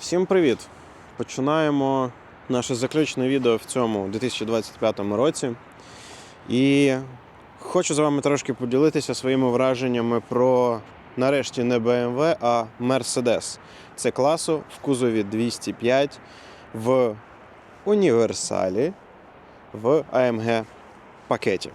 Всім привіт! Починаємо наше заключне відео в цьому 2025 році. І хочу з вами трошки поділитися своїми враженнями про нарешті не BMW, а Mercedes. Це класу в кузові 205 в універсалі в AMG пакеті.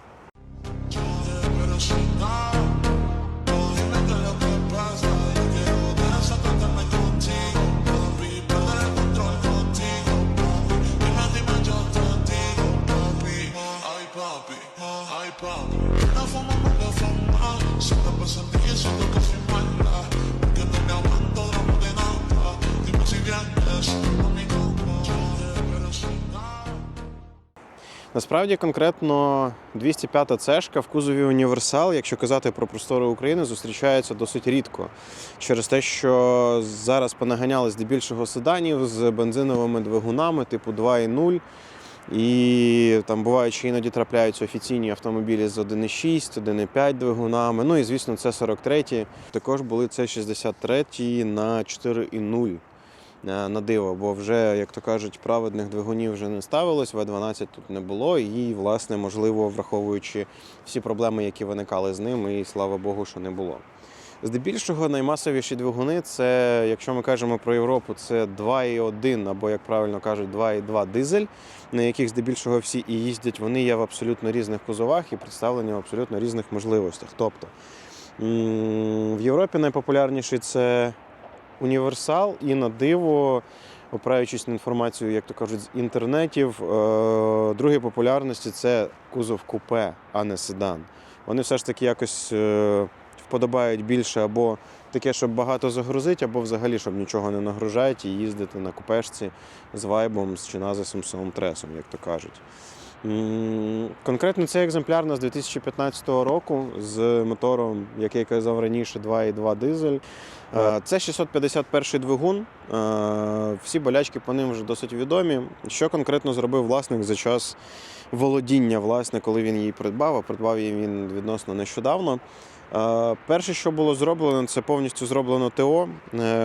Насправді конкретно 205 цешка в кузові універсал, якщо казати про простори України, зустрічається досить рідко. Через те, що зараз понаганяли здебільшого седанів з бензиновими двигунами типу 2.0. І там бувають, що іноді трапляються офіційні автомобілі з 1.6, 1.5 двигунами. Ну і звісно, це 43 Також були це 63 на 4.0 е, на диво, бо вже, як то кажуть, праведних двигунів вже не ставилось, В12 тут не було, і, власне, можливо, враховуючи всі проблеми, які виникали з ним, і слава Богу, що не було. Здебільшого наймасовіші двигуни це, якщо ми кажемо про Європу, це 2,1 або, як правильно кажуть, 2,2 дизель, на яких здебільшого всі і їздять. Вони є в абсолютно різних кузовах і представлені в абсолютно різних можливостях. Тобто в Європі найпопулярніший це універсал і на диво, опираючись на інформацію, як то кажуть, з інтернетів, е, другої популярності це кузов купе, а не седан. Вони все ж таки якось е, вподобають більше або таке, щоб багато загрузити, або взагалі, щоб нічого не нагружати і їздити на купешці з вайбом, з чиназисом, тресом, як то кажуть. Конкретно цей екземпляр у нас 2015 року з мотором, як я казав раніше, 2,2 дизель. Е, Це 651 двигун. Е, Всі болячки по ним вже досить відомі. Що конкретно зробив власник за час володіння, власне, коли він її придбав, а придбав її він відносно нещодавно. Е, Перше, що було зроблено, це повністю зроблено ТО.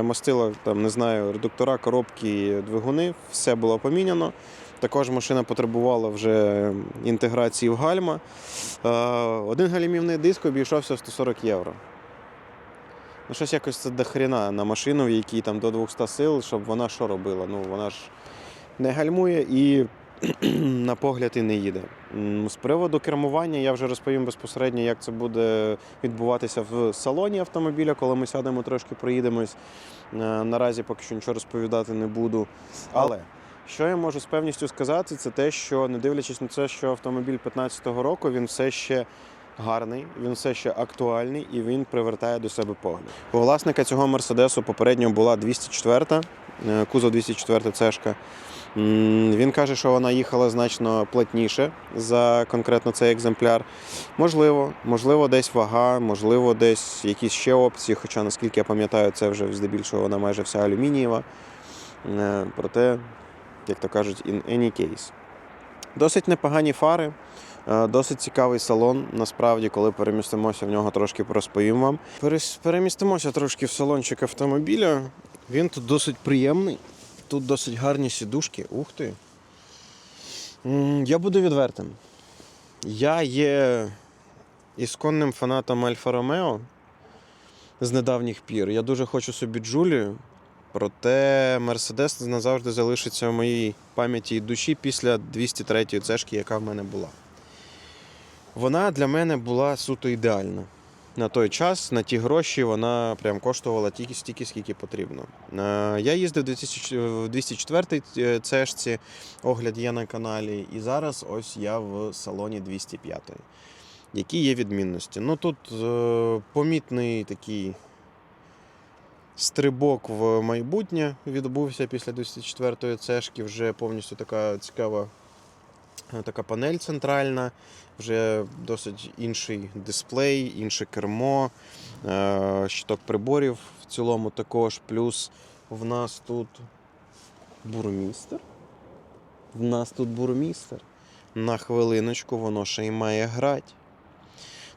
Мастила, там, не знаю, редуктора, коробки, двигуни, все було поміняно. Також машина потребувала вже інтеграції в гальма. Один галімівний диск обійшовся в 140 євро. Ну, щось якось це до хрена на машину, в якій там до 200 сил, щоб вона що робила? Ну, вона ж не гальмує і на погляд і не їде. З приводу кермування я вже розповім безпосередньо, як це буде відбуватися в салоні автомобіля, коли ми сядемо трошки проїдемось. Е, Наразі поки що нічого розповідати не буду. Але що я можу з певністю сказати, це те, що не дивлячись на це, що автомобіль 15-го року він все ще гарний, він все ще актуальний і він привертає до себе погляд. У власника цього мерседесу попередньо була 204, е, кузов 204 цешка. Він каже, що вона їхала значно плотніше за конкретно цей екземпляр. Можливо, можливо, десь вага, можливо, десь якісь ще опції. Хоча, наскільки я пам'ятаю, це вже здебільшого вона майже вся алюмінієва. Е, Проте, як то кажуть, in any case. Досить непогані фари, досить цікавий салон. Насправді, коли перемістимося в нього, трошки розповім вам. Перемістимося трошки в салончик автомобіля. Він тут досить приємний. Тут досить гарні сідушки. Ух ти. Я буду відвертим. Я є ісконним фанатом Альфа Ромео з недавніх пір. Я дуже хочу собі Джулію. Проте Мерседес назавжди залишиться в моїй пам'яті і душі після 203-ї цешки, яка в мене була. Вона для мене була суто ідеальна. На той час, на ті гроші, вона прям коштувала тільки стільки, скільки потрібно. Е, Я їздив в 2000 204-й цешці, огляд є на каналі, і зараз ось я в салоні 205-ї. Які є відмінності? Ну тут е, помітний такий стрибок в майбутнє відбувся після 204-ї цешки. Вже повністю така цікава е, така панель центральна, вже досить інший дисплей, інше кермо, е, щиток приборів в цілому також. Плюс в нас тут бурмістер. В нас тут бурмістер. На хвилиночку воно ще й має грати.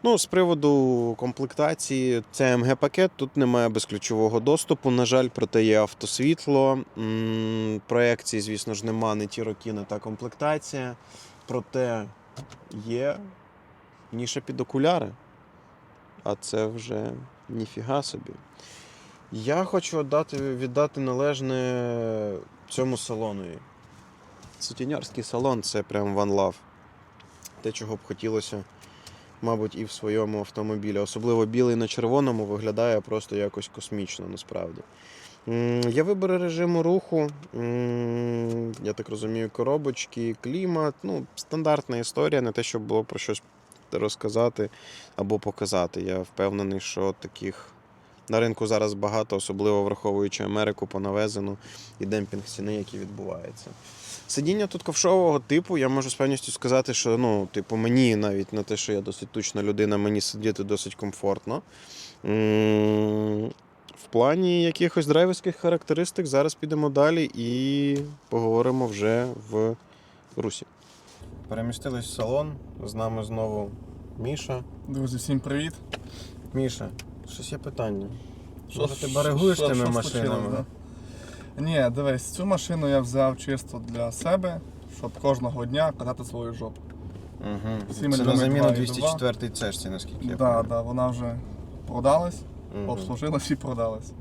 Ну, з приводу комплектації, це МГ-пакет, тут немає безключового доступу, на жаль, проте є автосвітло. Проекції, звісно ж, нема, не ті роки, не та комплектація. Проте є ніша під окуляри. А це вже ніфіга собі. Я хочу віддати, віддати належне цьому салонові. Сутіньорський салон це прям one love. Те, чого б хотілося, мабуть, і в своєму автомобілі. Особливо білий на червоному виглядає просто якось космічно, насправді. Я виберу режиму руху, я так розумію, коробочки, клімат. Ну, стандартна історія, не те, щоб було про щось розказати або показати. Я впевнений, що таких на ринку зараз багато, особливо враховуючи Америку понавезену і демпінг ціни, який відбувається. Сидіння тут ковшового типу, я можу з певністю сказати, що ну, типу, мені навіть на те, що я досить тучна людина, мені сидіти досить комфортно. В плані якихось драйверських характеристик зараз підемо далі і поговоримо вже в русі. Перемістились в салон. З нами знову Міша. Друзі, всім привіт. Міша, щось є питання. Що- ти берегуєш баригуєш що- тими що машинами? да? Ні, дивись, цю машину я взяв чисто для себе, щоб кожного дня катати свою жопу. Угу. Це на заміну два і 204 цешці, наскільки я Так, пам'ятаю. да, вона вже продалась, угу. обслужилась і продалась.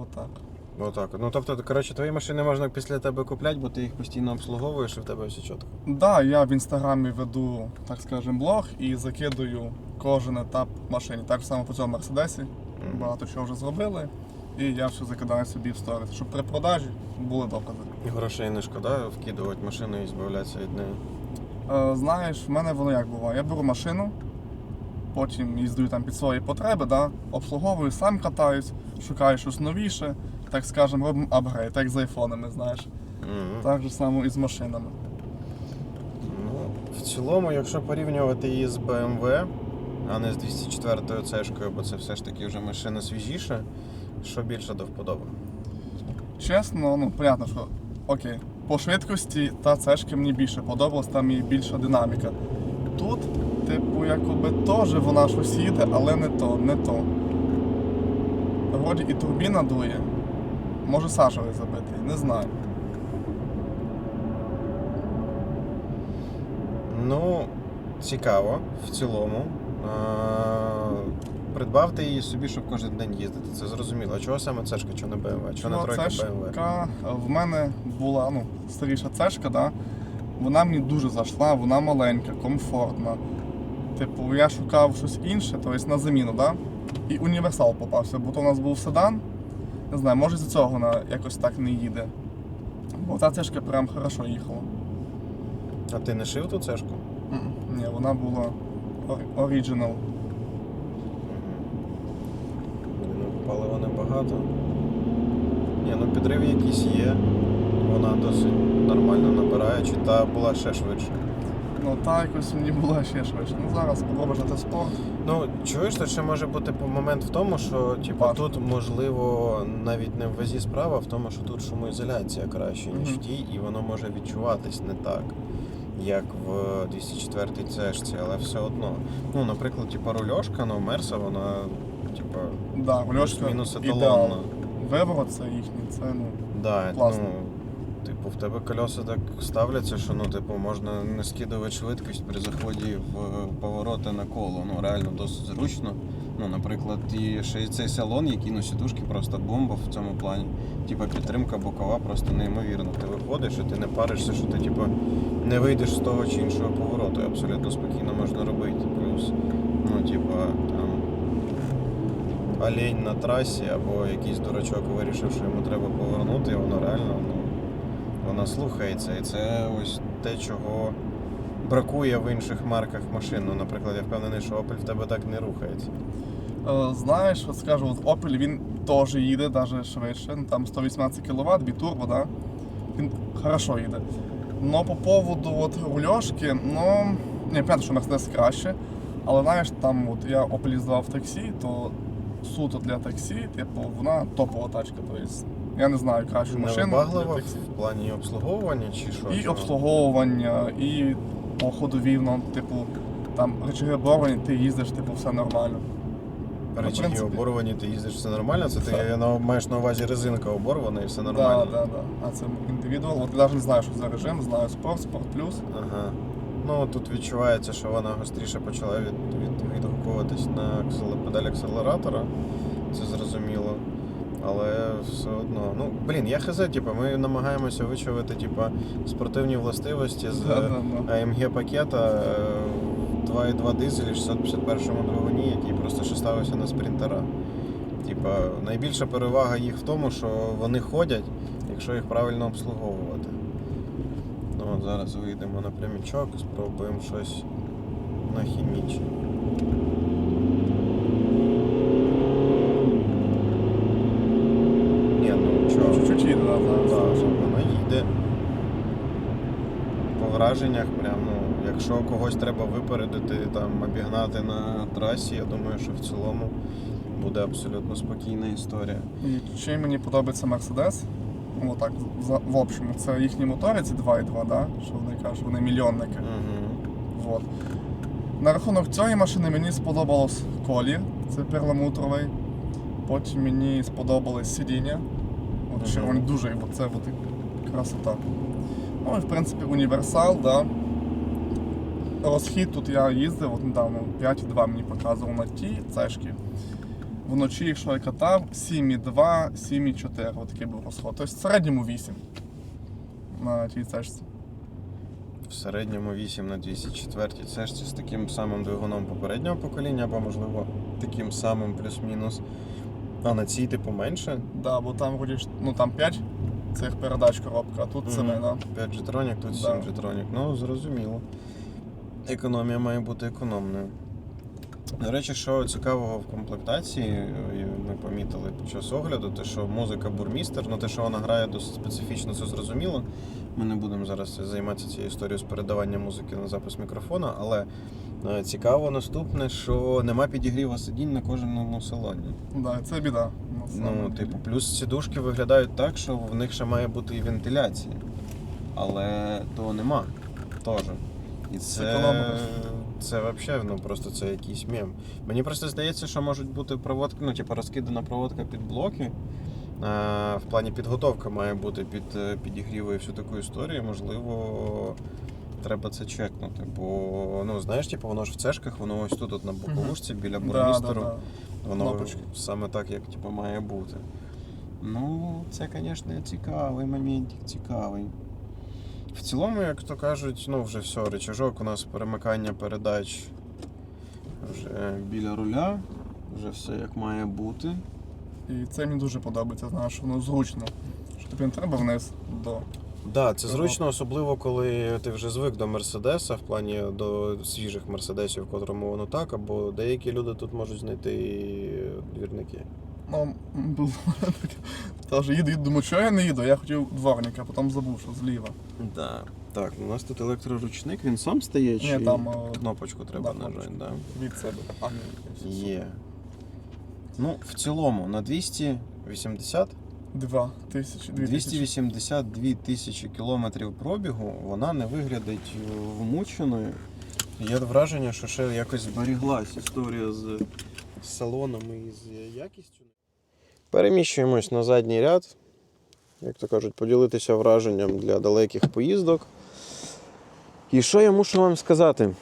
Отак. Отак. Ну тобто, коротше, твої машини можна після тебе купляти, бо ти їх постійно обслуговуєш і в тебе все чітко. Да, я в інстаграмі веду, так скажем, блог і закидую кожен етап машині. Так само по цьому мерседесі. Мгм. Багато чого вже зробили. І я все закидаю собі в сторіс, щоб при продажі були докази. І грошей не шкода вкидувати машину і збавлятися від неї. Е, знаєш, в мене воно як буває. Я беру машину, потім їздую там під свої потреби, да, обслуговую, сам катаюсь, шукаю щось новіше, так скажемо, робимо апгрейд, так як з айфонами, знаєш. Мгм. Так же само і з машинами. Ну, в цілому, якщо порівнювати її з BMW, а не з 204 цешкою, бо це все ж таки вже машина свіжіша, що більше до вподоби? Чесно, ну, понятно, що окей. По швидкості та цешки мені більше подобалась, там і більша динаміка. Тут, типу, якоби теж вона щось їде, але не то, не то. Вроді і турбіна дує. Може сажевий забитий, не знаю. Ну, цікаво в цілому. А, Придбавте її собі, щоб кожен день їздити. Це зрозуміло. Чого саме цешка, чого не BMW? Чого не Ну, тройка BMW? в мене була ну, старіша цешка, да? вона мені дуже зайшла, вона маленька, комфортна. Типу, я шукав щось інше, тобто на заміну, да? і універсал попався, бо то у нас був седан. Не знаю, може з цього вона якось так не їде. Бо та цешка прям хорошо їхала. А ти не шив ту цешку? М, Ні, вона була оригінал. Ну, палива небагато. Ні, ну підрив якийсь є. Вона досить нормально набирає, чи та була ще швидше. Ну та якось мені була ще швидше. Ну зараз на спорт. Ну, чуєш, то ще може бути момент в тому, що типу, тут можливо навіть не в вазі справа, а в тому, що тут шумоізоляція краще, ніж в тій, і воно може відчуватись не так, як в 204 цешці, але все одно. Ну, наприклад, типу, рульошка, ну, Мерса, вона, типу, Да, Гульошка мінус ідеал. еталонна. Виворот це їхній, це ну. Да, Класно. ну, типу, в тебе колеса так ставляться, що ну, типу, можна не скидувати швидкість при заході в повороти на коло. Ну, реально досить зручно. Ну, наприклад, і ще й цей салон, який ну, сідушки просто бомба в цьому плані. Типа підтримка бокова просто неймовірна. Ти виходиш і ти не паришся, що ти типу, не вийдеш з того чи іншого повороту. Абсолютно спокійно можна робити. Плюс, ну, типа, там олень на трасі або якийсь дурачок вирішив, що йому треба повернути, і воно реально ну, вона слухається. І це ось те, чого бракує в інших марках машин. Ну, наприклад, я впевнений, що Opel в тебе так не рухається. Е, знаєш, от скажу, от Opel він теж їде, навіть швидше, ну, там 118 кВт, бітурбо, да? він хорошо їде. Но по поводу от рульошки, ну, не понятно, що Mercedes краще, але знаєш, там от я Opel їздив в таксі, то суто для таксі, типу, вона топова тачка. Тобто, я не знаю кращу машину для Невибаглива в плані обслуговування чи що? І обслуговування, і по ходові, ну, типу, там речаги оборвані, ти їздиш, типу, все нормально. Речі в принципі. оборвані, ти їздиш, все нормально. Це ти на- маєш на увазі резинка оборвана і все Да, нормально. да, да. А це індивідуал. От я навіть не знаю, що за режим, знаю спорт, спорт плюс. Ага. Ну тут відчувається, що вона гостріше почала від, від, відгукуватись на педаль акселератора. Це зрозуміло. Але все одно. Ну, блін, я хз, типу, ми намагаємося вичавити типу, спортивні властивості з. AMG пакета е, 2.2 дизель 651 двигуні, який просто ще ставився на спринтера. Типа, найбільша перевага їх в тому, що вони ходять, якщо їх правильно обслуговувати. Ну, от зараз вийдемо на прямічок, спробуємо щось нахімічити. Ні, ну чого? Чуть-чуть їде, да, Так, зараз. вона їде. По враженнях, прям, ну, якщо когось треба випередити, там, обігнати на трасі, я думаю, що в цілому буде абсолютно спокійна історія. І чим мені подобається Mercedes, ну так, в общому, це їхні мотори, ці 2.2, да? що вони кажуть, вони мільйонники. Угу. Вот. На рахунок цієї машини мені сподобалось колір, це перламутровий. Потім мені сподобались сидіння. От Мгм. червоні дуже, бо це от красота. Ну і в принципі універсал, да. Розхід тут я їздив, от недавно 5,2 мені показував на тій цешки. Вночі, якщо я катав, 7,2, 7,4, от такий був розход. Тобто в середньому 8 на тій цешці. В середньому 8 на 204 це ж з таким самим двигуном попереднього покоління, або можливо таким самим плюс-мінус. А на цій типу менше. Да, бо там ну там 5 цих передач коробка, а тут Мгм. 7, да. 5 джетронік, тут 7 Да. джетронік. Ну, зрозуміло. Економія має бути економною. До речі, що цікавого в комплектації, ми помітили під час огляду, те, що музика бурмістер, ну те, що вона грає досить специфічно, це зрозуміло. Ми не будемо зараз займатися цією історією з передаванням музики на запис мікрофона, але цікаво наступне, що нема підігріва сидінь на кожному салоні. Да, це біда. Ну, типу, плюс сідушки виглядають так, що в них ще має бути і вентиляція. Але того нема. Теж. І це, це взагалі, ну просто це якийсь мем. Мені просто здається, що можуть бути проводки, ну, типу, розкидана проводка під блоки. А, в плані підготовка має бути під е, підігріви і всю таку історію. Можливо, треба це чекнути. Бо, ну, знаєш, типу, воно ж в цешках, воно ось тут от на боковушці біля да, да, бурмістеру. да. Воно Кнопочки. саме так, як типу, має бути. Ну, це, звісно, цікавий моментик, цікавий. В цілому, як то кажуть, ну вже все, речажок, у нас перемикання передач вже біля руля, вже все як має бути. І це мені дуже подобається, знаєш, воно зручно. Що тобі не треба вниз до. Да, це зручно, особливо коли ти вже звик до Мерседеса, в плані до свіжих мерседесів, в котрому воно так, або деякі люди тут можуть знайти і двірники. Ну, було таке. Теж їду, їду, думаю, що я не їду, я хотів дворника, а потім забув, що зліва. Да. Так, у нас тут електроручник, він сам стає чи Ні, там, е, кнопочку треба да, нажати, кнопочку. да. Від себе. А, ні, Є. Ну, в цілому, на 280 Два тисячі, 282 тисячі кілометрів пробігу, вона не виглядить е, вмученою. Є враження, що ще якось зберіглась історія з салонами і з якістю. Переміщуємось на задній ряд. Як то кажуть, поділитися враженням для далеких поїздок. І що я мушу вам сказати?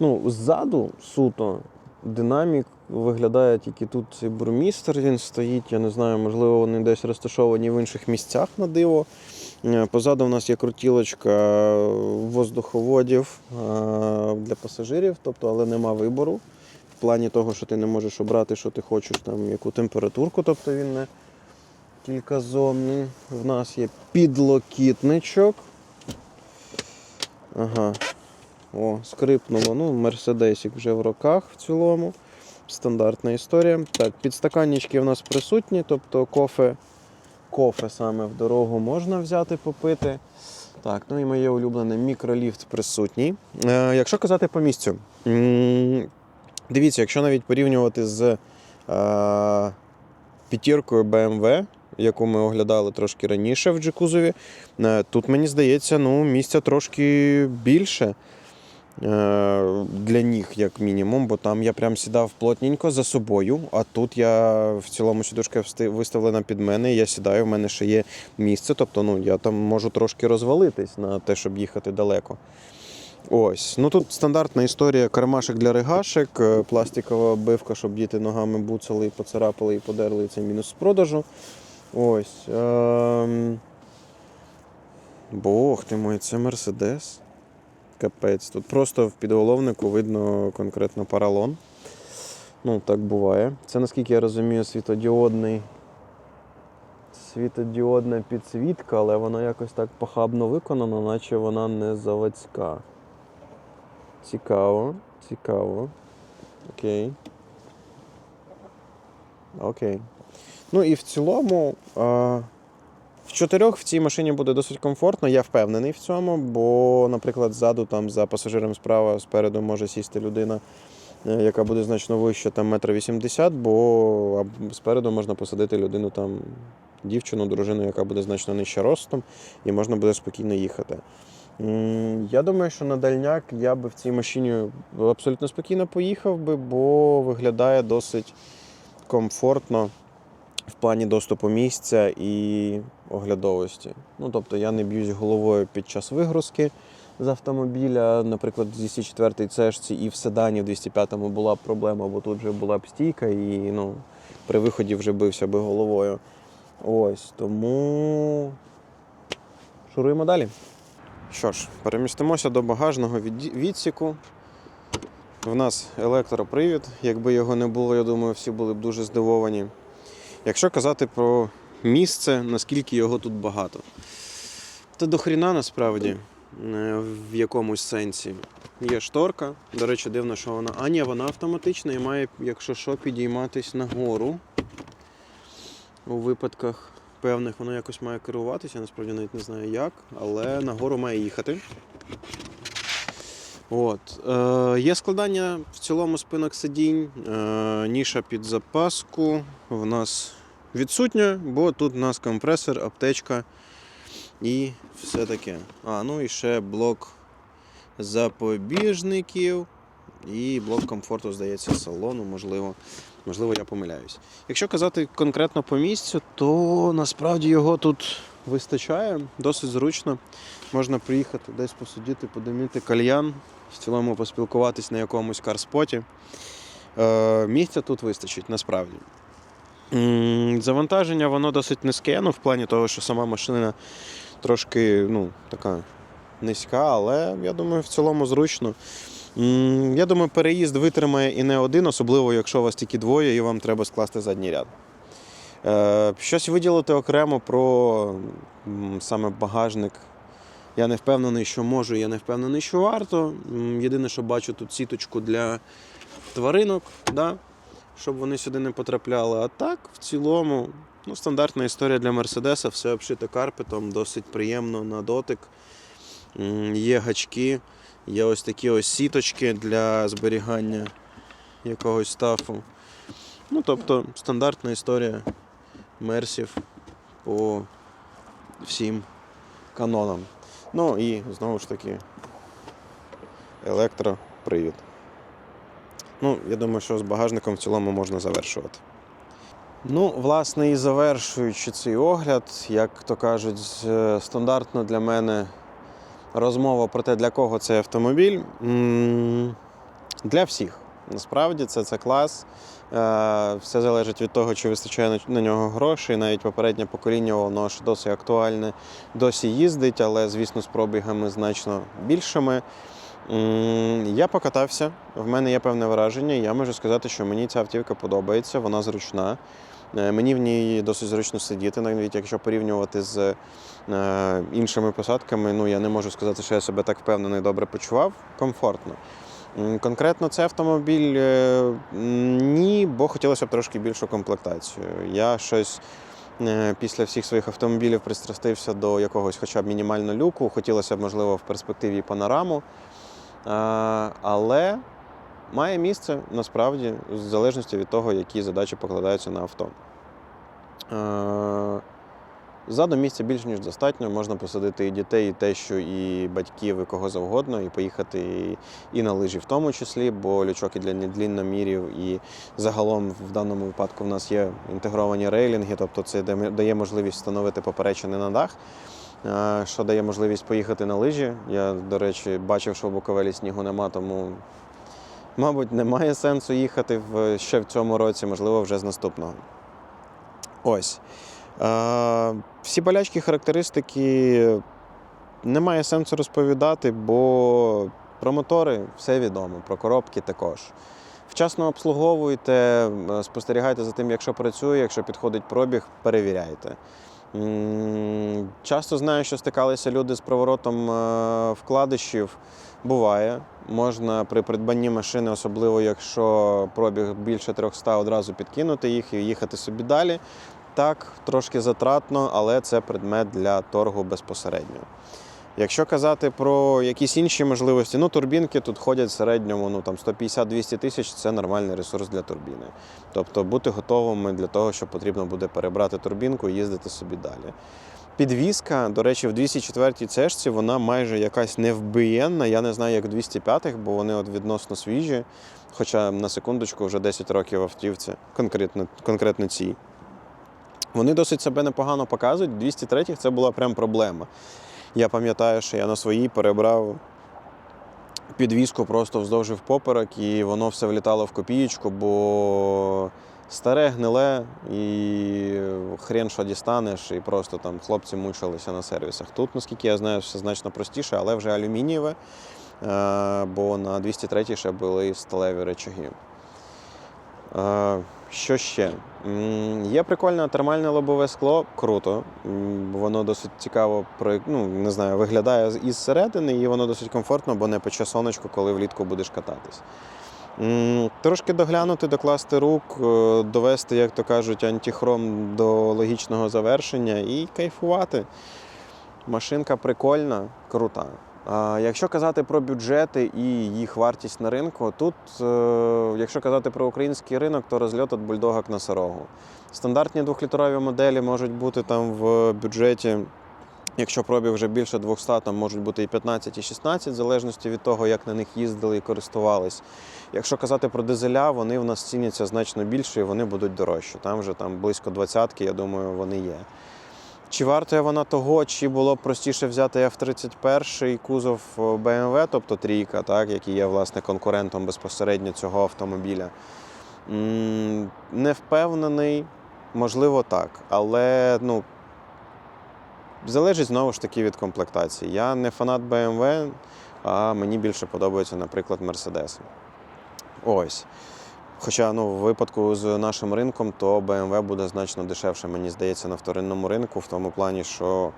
Ну, ззаду суто динамік виглядає тільки тут цей бурмістер, він стоїть. Я не знаю, можливо, вони десь розташовані в інших місцях на диво. Е, Позаду в нас є крутілочка воздуховодів е, для пасажирів, тобто, але нема вибору. В плані того, що ти не можеш обрати, що ти хочеш, там, яку температурку, тобто він не кільказонний. В нас є підлокітничок. Ага. О, скрипнуло. Ну, Мерседесік вже в роках в цілому. Стандартна історія. Так, підстаканнички в нас присутні, тобто кофе, кофе саме в дорогу можна взяти попити. Так, ну і моє улюблене мікроліфт присутній. Е, якщо казати по місцю, дивіться, якщо навіть порівнювати з е, п'ятіркою BMW, яку ми оглядали трошки раніше в джекузові, е, тут мені здається, ну, місця трошки більше. Е, Для ніг, як мінімум, бо там я прям сідав плотненько за собою, а тут я в цілому сідушка виставлена під мене, і я сідаю, в мене ще є місце, тобто ну, я там можу трошки розвалитись на те, щоб їхати далеко. Ось. Ну тут стандартна історія кармашек для ригашек, е, пластикова оббивка, щоб діти ногами буцали, і поцарапали і подерли, і це мінус з продажу. Ось. Ем... Бог ти мой, це Мерседес. Капець. Тут просто в підголовнику видно конкретно паралон. Ну, так буває. Це, наскільки я розумію, світодіодний. Світодіодна підсвітка, але вона якось так похабно виконана, наче вона не заводська. Цікаво, цікаво. Окей. Окей. Ну і в цілому. А... В чотирьох в цій машині буде досить комфортно, я впевнений в цьому, бо, наприклад, ззаду там за пасажиром справа спереду може сісти людина, е, яка буде значно вища, там метр вісімдесят, бо спереду можна посадити людину там, дівчину, дружину, яка буде значно нижче ростом, і можна буде спокійно їхати. Я думаю, що на дальняк я би в цій машині абсолютно спокійно поїхав би, бо виглядає досить комфортно в плані доступу місця і оглядовості. Ну, тобто я не б'юсь головою під час вигрузки з автомобіля. Наприклад, в 204 цешці і в седані в 205-му була б проблема, бо тут вже була б стійка, і ну, при виході вже бився би головою. Ось тому шуруємо далі. Що ж, перемістимося до багажного відсіку. В нас електропривід. Якби його не було, я думаю, всі були б дуже здивовані. Якщо казати про місце, наскільки його тут багато, то до хріна насправді е, в якомусь сенсі. Є шторка. До речі, дивно, що вона. А ні, вона автоматична і має, якщо що, підійматись нагору. У випадках певних воно якось має керуватися, я насправді навіть не знаю як, але нагору має їхати. От. Е, є складання в цілому спинок сидінь, е, ніша під запаску в нас відсутня, бо тут у нас компресор, аптечка і все таке. А, ну і ще блок запобіжників і блок комфорту, здається, салону, можливо. Можливо, я помиляюсь. Якщо казати конкретно по місцю, то насправді його тут вистачає, досить зручно. Можна приїхати десь посидіти, подиміти кальян, в цілому поспілкуватись на якомусь карспоті. Е, місця тут вистачить насправді. Завантаження воно досить низьке, ну, в плані того, що сама машина трошки ну, така низька, але я думаю, в цілому зручно. Я думаю, переїзд витримає і не один, особливо якщо у вас тільки двоє і вам треба скласти задній ряд. Е, Щось виділити окремо про саме багажник. Я не впевнений, що можу, я не впевнений, що варто. Єдине, що бачу тут сіточку для тваринок, да? Щоб вони сюди не потрапляли. А так, в цілому, ну, стандартна історія для Мерседеса, все обшите карпетом, досить приємно на дотик. Є гачки, є ось такі ось сіточки для зберігання якогось стафу. Ну, тобто, стандартна історія мерсів по всім канонам. Ну і знову ж таки електропривід. Ну, я думаю, що з багажником в цілому можна завершувати. Ну, власне, і завершуючи цей огляд, як то кажуть, з- стандартно для мене розмова про те, для кого цей автомобіль. Для всіх. Насправді це, це клас. Е, Все залежить від того, чи вистачає на нього грошей. Навіть попереднє покоління, воно ж досить актуальне, досі їздить, але, звісно, з пробігами значно більшими. Я покатався, в мене є певне враження. Я можу сказати, що мені ця автівка подобається, вона зручна. Е, Мені в ній досить зручно сидіти, навіть якщо порівнювати з е, іншими посадками, ну я не можу сказати, що я себе так впевнено і добре почував. Комфортно. Конкретно цей автомобіль е, ні, бо хотілося б трошки більшу комплектацію. Я щось після всіх своїх автомобілів пристрастився до якогось хоча б мінімально люку. Хотілося б, можливо, в перспективі панораму. Але має місце насправді, в залежності від того, які задачі покладаються на авто. Ззаду місця більш ніж достатньо. Можна посадити і дітей, і тещу, і батьків, і кого завгодно, і поїхати і, і на лижі в тому числі, бо лючок і для длінномірів, і загалом в даному випадку в нас є інтегровані рейлінги, тобто це дає можливість встановити поперечини на дах. Е, Що дає можливість поїхати на лижі. Я, до речі, бачив, що в Буковелі снігу нема, тому, мабуть, немає сенсу їхати ще в цьому році, можливо, вже з наступного. Ось. Е, всі болячки, характеристики немає сенсу розповідати, бо про мотори все відомо, про коробки також. Вчасно обслуговуйте, е, спостерігайте за тим, якщо працює, якщо підходить пробіг, перевіряйте. Часто знаю, що стикалися люди з приворотом е, вкладишів. Буває. Можна при придбанні машини, особливо якщо пробіг більше 300, одразу підкинути їх і їхати собі далі. Так, трошки затратно, але це предмет для торгу безпосередньо. Якщо казати про якісь інші можливості, ну турбінки тут ходять в середньому ну, там 150-200 тисяч це нормальний ресурс для турбіни. Тобто бути готовими для того, що потрібно буде перебрати турбінку і їздити собі далі. Підвізка, до речі, в 204-й цешці вона майже якась невбиєнна. Я не знаю, як в 205-х, бо вони от відносно свіжі. Хоча на секундочку вже 10 років автівці, конкретно, конкретно цій. Вони досить себе непогано показують. В 203-х це була прям проблема. Я пам'ятаю, що я на своїй перебрав підвізку просто вздовж і впоперек, і воно все влітало в копієчку, бо старе, гниле, і хрен що дістанеш, і просто там хлопці мучилися на сервісах. Тут, наскільки я знаю, все значно простіше, але вже алюмінієве, е, бо на 203 ще були сталеві речаги. Що ще? Є прикольне термальне лобове скло, круто. Воно досить цікаво ну, не знаю, виглядає із середини, і воно досить комфортно, бо не пече сонечко, коли влітку будеш кататись. Трошки доглянути, докласти рук, е, довести, як то кажуть, антихром до логічного завершення і кайфувати. Машинка прикольна, крута. Якщо казати про бюджети і їх вартість на ринку, тут, е, якщо казати про український ринок, то розльот від бульдога к носорогу. Стандартні двохлітрові моделі можуть бути там в бюджеті, якщо пробіг вже більше 200, там можуть бути і 15, і 16, в залежності від того, як на них їздили і користувались. Якщо казати про дизеля, вони в нас ціняться значно більше і вони будуть дорожчі. Там вже там близько 20, я думаю, вони є. Чи вартує вона того, чи було б простіше взяти F-31 кузов BMW, тобто трійка, так, який є власне конкурентом безпосередньо цього автомобіля? Не впевнений, можливо, так. Але ну, залежить знову ж таки від комплектації. Я не фанат BMW, а мені більше подобаються, наприклад, Mercedes. Ось. Хоча ну, в випадку з нашим ринком, то BMW буде значно дешевше, мені здається, на вторинному ринку, в тому плані, що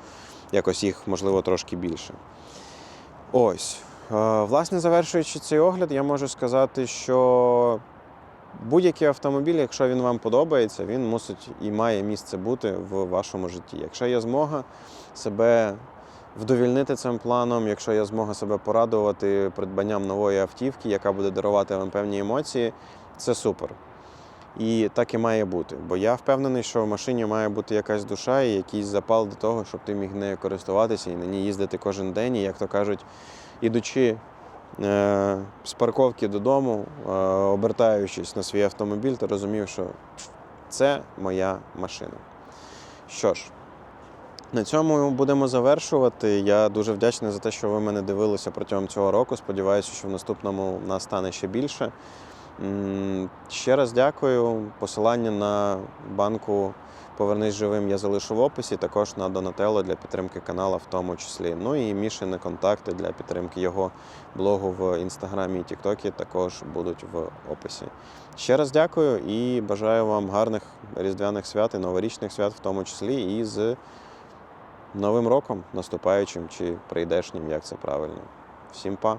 якось їх можливо трошки більше. Ось. Е, Власне, завершуючи цей огляд, я можу сказати, що будь-який автомобіль, якщо він вам подобається, він мусить і має місце бути в вашому житті. Якщо є змога себе вдовільнити цим планом, якщо є змога себе порадувати придбанням нової автівки, яка буде дарувати вам певні емоції, це супер. І так і має бути. Бо я впевнений, що в машині має бути якась душа і якийсь запал до того, щоб ти міг нею користуватися і на ній їздити кожен день. І, як то кажуть, ідучи е, з парковки додому, е, обертаючись на свій автомобіль, ти розумів, що це моя машина. Що ж, на цьому будемо завершувати. Я дуже вдячний за те, що ви мене дивилися протягом цього року. Сподіваюся, що в наступному нас стане ще більше. Ще раз дякую. Посилання на банку Повернись живим я залишу в описі, також на Донателло для підтримки каналу в тому числі. Ну і Мішини контакти для підтримки його блогу в інстаграмі і Тіктокі також будуть в описі. Ще раз дякую і бажаю вам гарних різдвяних свят і новорічних свят, в тому числі і з Новим роком наступаючим чи прийдешнім, як це правильно. Всім па!